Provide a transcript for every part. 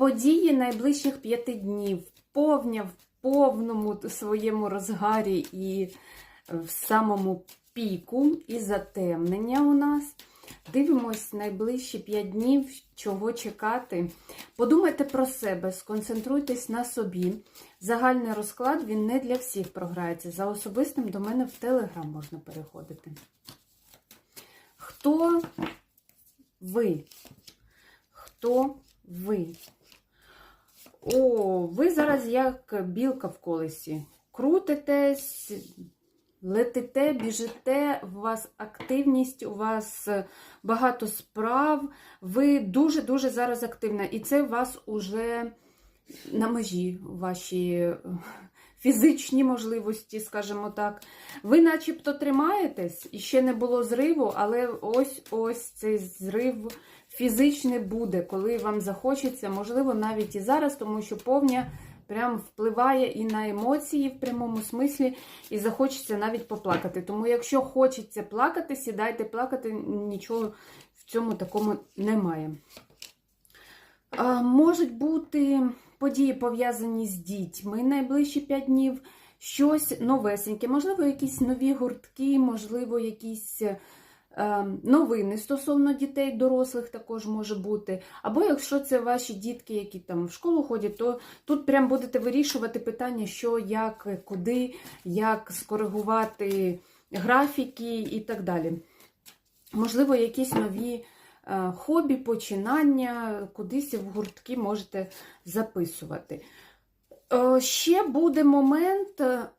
Події найближчих п'яти днів. Повня в повному своєму розгарі і в самому піку, і затемнення у нас. Дивимось найближчі 5 днів, чого чекати. Подумайте про себе, сконцентруйтесь на собі. Загальний розклад він не для всіх програється. За особистим до мене в Телеграм можна переходити. Хто ви? Хто ви? О, ви зараз як білка в колесі. Крутитесь, летите, біжите, у вас активність, у вас багато справ. Ви дуже-дуже зараз активна. І це у вас уже на межі ваші фізичні можливості, скажімо так. Ви начебто тримаєтесь, і ще не було зриву, але ось ось цей зрив фізичний буде, коли вам захочеться, можливо, навіть і зараз, тому що повня прям впливає і на емоції в прямому смислі, і захочеться навіть поплакати. Тому, якщо хочеться плакати, сідайте плакати, нічого в цьому такому немає. А, можуть бути події пов'язані з дітьми найближчі 5 днів, щось новесеньке, можливо, якісь нові гуртки, можливо, якісь е, новини стосовно дітей, дорослих також може бути. Або якщо це ваші дітки, які там в школу ходять, то тут прям будете вирішувати питання, що, як, куди, як скоригувати графіки і так далі. Можливо, якісь нові хобі, починання, кудись в гуртки можете записувати. Е, Ще буде момент, е,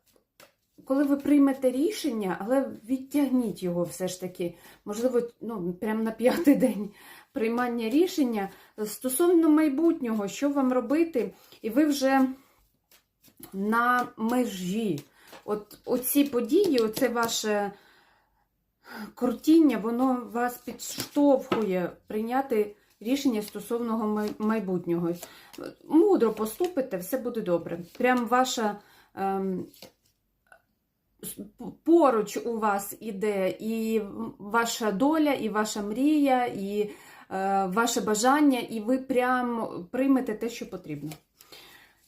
коли ви приймете рішення, але відтягніть його все ж таки, можливо, ну, прямо на п'ятий день приймання рішення стосовно майбутнього, що вам робити, і ви вже на межі. От оці події, оце ваше крутіння, воно вас підштовхує прийняти рішення стосовно майбутнього. Мудро поступите, все буде добре. Прям ваша ем, поруч у вас іде і ваша доля, і ваша мрія, і е, ваше бажання, і ви прям приймете те, що потрібно.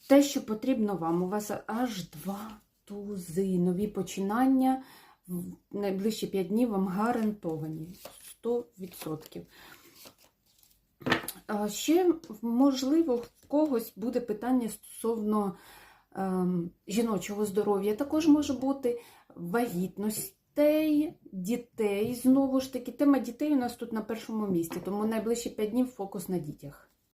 Те, що потрібно вам. У вас аж два тузи, нові починання в найближчі 5 днів вам гарантовані 100%. Ще, можливо, в когось буде питання стосовно ем, жіночого здоров'я. Також може бути вагітностей, дітей. Знову ж таки, тема дітей у нас тут на першому місці, тому найближчі 5 днів фокус на дітях.